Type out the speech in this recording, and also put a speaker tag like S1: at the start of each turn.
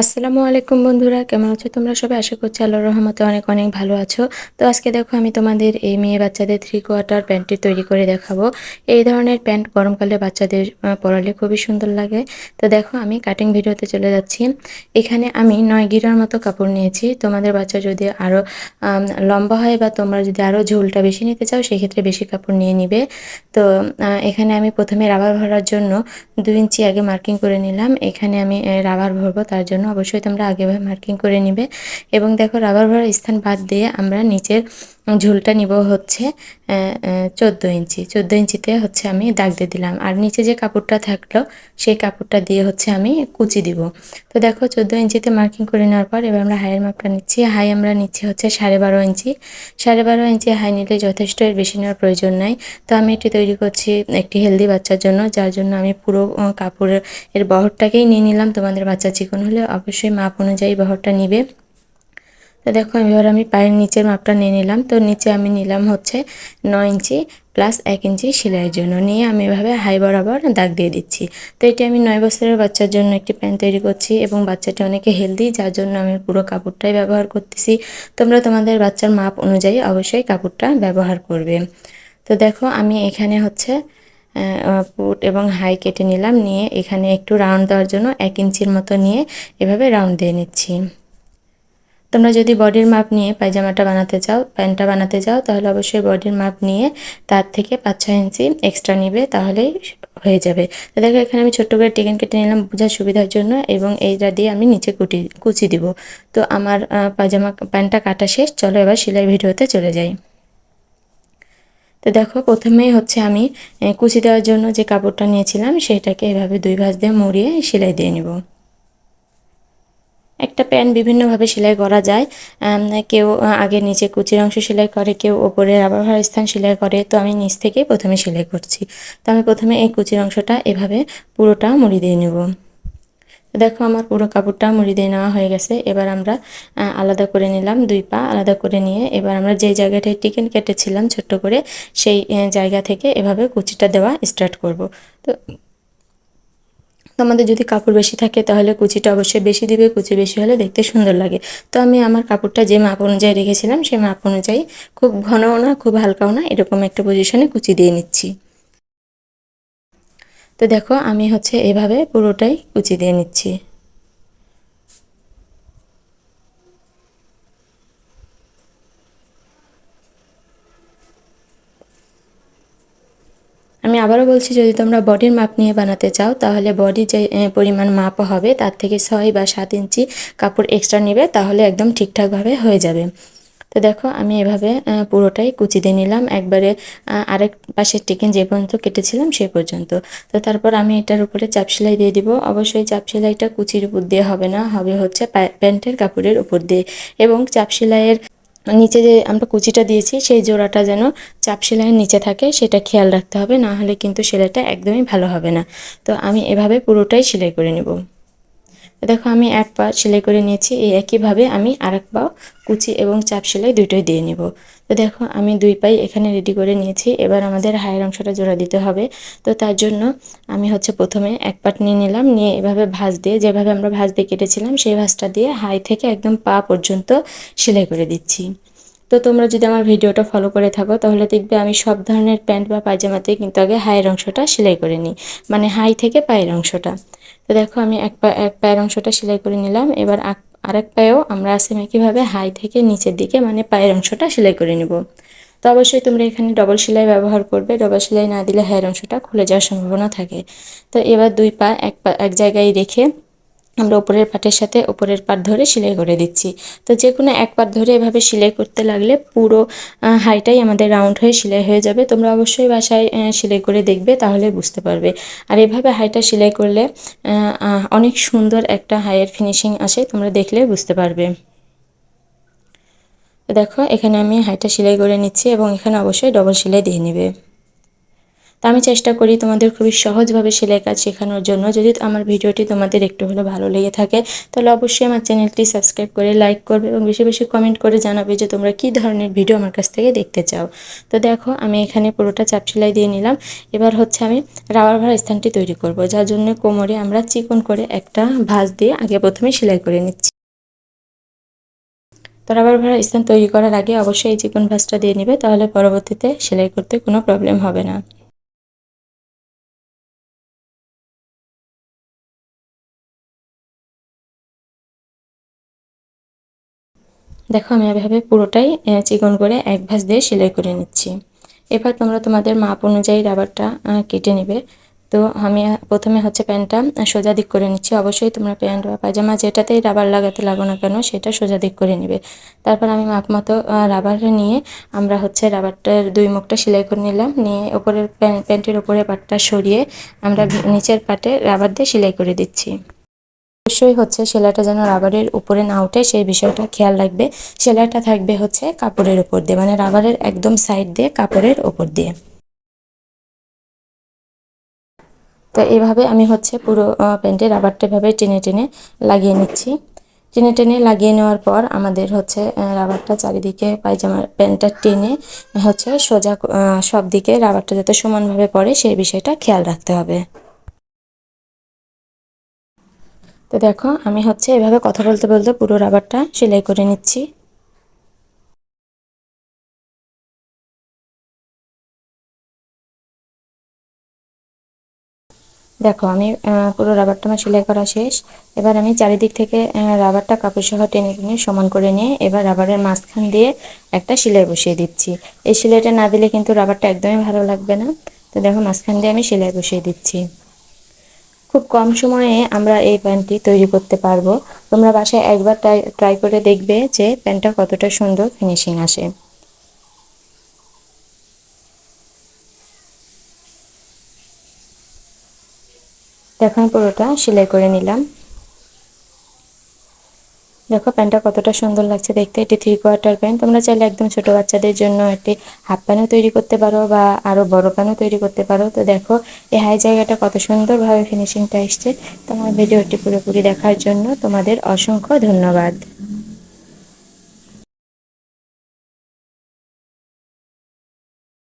S1: আসসালামু আলাইকুম বন্ধুরা, কেমন আছো তোমরা সবাই? আশা করছি আল্লাহর রহমতে অনেক অনেক ভালো আছো। তো আজকে দেখো আমি তোমাদের এই মেয়ে বাচ্চাদের থ্রি কোয়ার্টার প্যান্টটি তৈরি করে দেখাবো। এই ধরনের প্যান্ট গরমকালে বাচ্চাদের পরালে খুবই সুন্দর লাগে। তো দেখো আমি কাটিং ভিডিওতে চলে যাচ্ছি। এখানে আমি নয় গিরার মতো কাপড় নিয়েছি। তোমাদের বাচ্চা যদি আরও লম্বা হয় বা তোমরা যদি আরও ঝোলটা বেশি নিতে চাও, সেক্ষেত্রে বেশি কাপড় নিয়ে নিবে। তো এখানে আমি প্রথমে রাবার ভরার জন্য দু ইঞ্চি আগে মার্কিং করে নিলাম। এখানে আমি রাবার ভরবো, তার জন্য অবশ্যই তোমরা আগেভাবে মার্কিং করে নিবে। এবং দেখো রাবার ভরার স্থান বাদ দিয়ে আমরা নিচের ঝুলটা নিব হচ্ছে চোদ্দ ইঞ্চি। চোদ্দ ইঞ্চিতে হচ্ছে আমি দাগ দিয়ে দিলাম। আর নিচে যে কাপড়টা থাকল, সেই কাপড়টা দিয়ে হচ্ছে আমি কুচি দিব। তো দেখো, চোদ্দ ইঞ্চিতে মার্কিং করে নেওয়ার পর এবার আমরা হাইয়ের মাপটা নিচ্ছি। হাই আমরা নিচ্ছি হচ্ছে সাড়ে বারো ইঞ্চি। সাড়ে বারো ইঞ্চি হাই নিলে যথেষ্ট, এর বেশি নেওয়ার প্রয়োজন নাই। তো আমি এটি তৈরি করছি একটি হেলদি বাচ্চার জন্য, যার জন্য আমি পুরো কাপড়ের এর বহরটাকেই নিয়ে নিলাম। তোমাদের বাচ্চা চিকন হলে অবশ্যই মাপ অনুযায়ী বহরটা নিবে। তো দেখো, এবার আমি পায়ের নিচের মাপটা নিয়ে নিলাম। তো নিচে আমি নিলাম হচ্ছে নয় ইঞ্চি প্লাস এক ইঞ্চি সেলাইয়ের জন্য। নিয়ে আমি এভাবে হাই বরাবর দাগ দিয়ে দিচ্ছি। তো এটি আমি নয় বছরের বাচ্চার জন্য একটি প্যান্ট তৈরি করছি এবং বাচ্চাটি অনেকে হেলদি যার জন্য আমি পুরো কাপড়টাই ব্যবহার করতেছি। তোমরা তোমাদের বাচ্চার মাপ অনুযায়ী অবশ্যই কাপড়টা ব্যবহার করবে। তো দেখো, আমি এখানে হচ্ছে পুট এবং হাই কেটে নিলাম। নিয়ে এখানে একটু রাউন্ড দেওয়ার জন্য এক ইঞ্চির মতো নিয়ে এভাবে রাউন্ড দিয়ে নিচ্ছি। তোমরা যদি বডির মাপ নিয়ে পায়জামাটা বানাতে চাও, প্যান্টটা বানাতে চাও, তাহলে অবশ্যই বডির মাপ নিয়ে তার থেকে পাঁচ ছয় ইঞ্চি এক্সট্রা নিবে, তাহলেই হয়ে যাবে। তো দেখো, এখানে আমি ছোট্ট করে টিকেন কেটে নিলাম বোঝার সুবিধার জন্য এবং এইটা দিয়ে আমি নিচে কুটি, কুচি দিব। তো আমার পায়জামা প্যান্টটা কাটা শেষ, চলো এবার সেলাই ভিডিওতে চলে যাই। তো দেখো, প্রথমেই হচ্ছে আমি কুচি দেওয়ার জন্য যে কাপড়টা নিয়েছিলাম, সেটাকে এভাবে দুই ভাঁজ দিয়ে মুড়িয়ে সেলাই দিয়ে নিব। একটা প্যান্ট বিভিন্নভাবে সেলাই করা যায়। কেউ আগে নিচে কুচির অংশ সেলাই করে, কেউ ওপরে ভার স্থান সেলাই করে। তো আমি নিচ থেকে প্রথমে সেলাই করছি। তো আমি প্রথমে এই কুচির অংশটা এভাবে পুরোটা মুড়ি দিয়ে নেব। দেখো আমার পুরো কাপড়টা মুড়ি দিয়ে নেওয়া হয়ে গেছে। এবার আমরা আলাদা করে নিলাম দুই পা, আলাদা করে নিয়ে এবার আমরা যে জায়গাটায় টিকেন কেটেছিলাম ছোট্ট করে, সেই জায়গা থেকে এভাবে কুচিটা দেওয়া স্টার্ট করব। তো তোমাদের যদি কাপড় বেশি থাকে, তাহলে কুচিটা অবশ্যই বেশি দিবে। কুচি বেশি হলে দেখতে সুন্দর লাগে। তো আমি আমার কাপড়টা যে মাপ অনুযায়ী রেখেছিলাম সেই মাপ অনুযায়ী খুব ঘনও না, খুব হালকাও না, এরকম একটা পজিশনে কুচি দিয়ে নিচ্ছি। তো দেখো, আমি হচ্ছে এভাবে পুরোটাই কুচি দিয়ে নিচ্ছি। আবারও বলছি, যদি তোমরা বডির মাপ নিয়ে বানাতে চাও, তাহলে বডি যে পরিমাণ মাপ হবে, তার থেকে ছয় বা সাত ইঞ্চি কাপড় এক্সট্রা নেবে, তাহলে একদম ঠিকঠাকভাবে হয়ে যাবে। তো দেখো, আমি এভাবে পুরোটাই কুচি দিয়ে নিলাম। একবারে আরেক পাশের টিকেন যে পর্যন্ত কেটেছিলাম, সে পর্যন্ত। তো তারপর আমি এটার উপরে চাপ সেলাই দিয়ে দিব। অবশ্যই চাপ সেলাইটা কুচির উপর দিয়ে হবে না, হবে হচ্ছে প্যান্টের কাপড়ের উপর দিয়ে। এবং চাপ সেলাইয়ের নিচে যে আমরা কুচিটা দিয়েছি, সেই জোড়াটা যেন চাপ সেলাইয়ের নিচে থাকে, সেটা খেয়াল রাখতে হবে, না হলে কিন্তু সেলাইটা একদমই ভালো হবে না। তো আমি এভাবে পুরোটাই সেলাই করে নেব। দেখো আমি এক পা সেলাই করে নিয়েছি, এই একইভাবে আমি আরেক পাও কুচি এবং চাপ সেলাই দুটোই দিয়ে নিব। তো দেখো আমি দুই পাই এখানে রেডি করে নিয়েছি, এবার আমাদের হায়ের অংশটা জোড়া দিতে হবে। তো তার জন্য আমি হচ্ছে প্রথমে এক পাট নিয়ে নিলাম, নিয়ে এভাবে ভাঁজ দিয়ে, যেভাবে আমরা ভাঁজ দিয়ে কেটেছিলাম, সেই ভাঁজটা দিয়ে হাই থেকে একদম পা পর্যন্ত সেলাই করে দিচ্ছি। তো তোমরা যদি আমার ভিডিওটা ফলো করে থাকো, তাহলে দেখবে আমি সব ধরনের প্যান্ট বা পায়জামাতে কিন্তু আগে হাইয়ের অংশটা সেলাই করে নিই। মানে হাই থেকে পায়ের অংশটা। তো দেখো আমি এক পা, এক পায়ের অংশটা সেলাই করে নিলাম। এবার আরেক পায়েও আমরা সেম একইভাবে হাই থেকে নিচের দিকে মানে পায়ের অংশটা সেলাই করে নিব। তো অবশ্যই তোমরা এখানে ডবল সেলাই ব্যবহার করবে। ডবল সেলাই না দিলে হায়ের অংশটা খুলে যাওয়ার সম্ভাবনা থাকে। তো এবার দুই পা, এক পা, এক জায়গায় রেখে আমরা উপরের পাটের সাথে উপরের পাট ধরে সেলাই করে দিচ্ছি। তো যে কোনো এক পাট ধরে এভাবে সেলাই করতে লাগলে পুরো হাইটাই আমাদের রাউন্ড হয়ে সেলাই হয়ে যাবে। তোমরা অবশ্যই বাসায় সেলাই করে দেখবে, তাহলে বুঝতে পারবে। আর এভাবে হাইটা সেলাই করলে অনেক সুন্দর একটা হাইয়ের ফিনিশিং আসে, তোমরা দেখলে বুঝতে পারবে। দেখো, এখানে আমি হাইটা সেলাই করে নিচ্ছি এবং এখানে অবশ্যই ডবল সেলাই দিয়ে নেবে। তো আমি চেষ্টা করি তোমাদের খুবই সহজভাবে সেলাই কাজ শেখানোর জন্য। যদি আমার ভিডিওটি তোমাদের একটু হলেও ভালো লেগে থাকে, তাহলে অবশ্যই আমার চ্যানেলটি সাবস্ক্রাইব করে লাইক করবে এবং বেশি বেশি কমেন্ট করে জানাবে যে তোমরা কী ধরনের ভিডিও আমার কাছ থেকে দেখতে চাও। তো দেখো, আমি এখানে পুরোটা চাপ সেলাই দিয়ে নিলাম। এবার হচ্ছে আমি রাবার ভাড়া স্থানটি তৈরি করব, যার জন্য কোমরে আমরা চিকন করে একটা ভাঁজ দিয়ে আগে প্রথমে সেলাই করে নিচ্ছি। তো রাবার ভাড়া স্থান তৈরি করার আগে অবশ্যই এই চিকন ভাঁজটা দিয়ে নেবে, তাহলে পরবর্তীতে সেলাই করতে কোনো প্রবলেম হবে না। দেখো আমি এভাবে পুরোটাই চিকন করে এক ভাঁজ দিয়ে সেলাই করে নিচ্ছি। এবার তোমরা তোমাদের মাপ অনুযায়ী রাবারটা কেটে নেবে। তো আমি প্রথমে হচ্ছে প্যান্টটা সোজা দিক করে নিচ্ছি। অবশ্যই তোমরা প্যান্ট বা পায়জামা যেটাতেই রাবার লাগাতে লাগো না কেন, সেটা সোজা দিক করে নেবে। তারপর আমি মাপ মতো রাবার নিয়ে আমরা হচ্ছে রাবারটার দুই মুখটা সেলাই করে নিলাম। নিয়ে ওপরের প্যান্ট প্যান্টের ওপরের পাটটা সরিয়ে আমরা নিচের পাটে রাবার দিয়ে সেলাই করে দিচ্ছি। অবশ্যই হচ্ছে সেলাইটা যেন রাবারের উপরে না ওঠে সেই বিষয়টা খেয়াল রাখবে। সেলাইটা থাকবে হচ্ছে কাপড়ের উপর দিয়ে মানে রাবারের একদম সাইড দিয়ে, কাপড়ের উপর দিয়ে। তো এভাবে আমি হচ্ছে পুরো প্যান্টে রাবারটা এভাবে টেনে টেনে লাগিয়ে নিচ্ছি। টেনে টেনে লাগিয়ে নেওয়ার পর আমাদের হচ্ছে রাবারটা চারিদিকে পায়জামার প্যান্টটা টেনে হচ্ছে সোজা সব দিকে রাবারটা যাতে সমানভাবে পড়ে, সেই বিষয়টা খেয়াল রাখতে হবে। তো দেখো, আমি হচ্ছে এভাবে কথা বলতে বলতে পুরো রাবারটা সেলাই করে নিচ্ছি। দেখো, আমি পুরো রাবারটা আমার সেলাই করা শেষ। এবার আমি চারিদিক থেকে রাবারটা কাপড় সহ টেনে টেনে সমান করে নিয়ে এবার রাবারের মাঝখান দিয়ে একটা সেলাই বসিয়ে দিচ্ছি। এই সেলাইটা না দিলে কিন্তু রাবারটা একদমই ভালো লাগবে না। তো দেখো, মাঝখান দিয়ে আমি সেলাই বসিয়ে দিচ্ছি। খুব কম সময়ে আমরা এই প্যান্টটি তৈরি করতে পারব। তোমরা বাসায় একবার ট্রাই করে দেখবে যে প্যান্টটা কতটা সুন্দর ফিনিশিং আসে। দেখো পুরোটা সেলাই করে নিলাম। দেখো প্যান্টটা কতটা সুন্দর লাগছে দেখতে। এটি থ্রি কোয়ার্টার প্যান্ট তোমরা চাইলে একদম ছোট বাচ্চাদের জন্য একটি হাফ প্যান্টও তৈরি করতে পারো বা আরও বড় প্যানও তৈরি করতে পারো। তো দেখো, এই হাই জায়গাটা কত সুন্দরভাবে ফিনিশিংটা এসছে। তোমার ভিডিওটি পুরোপুরি দেখার জন্য তোমাদের অসংখ্য ধন্যবাদ।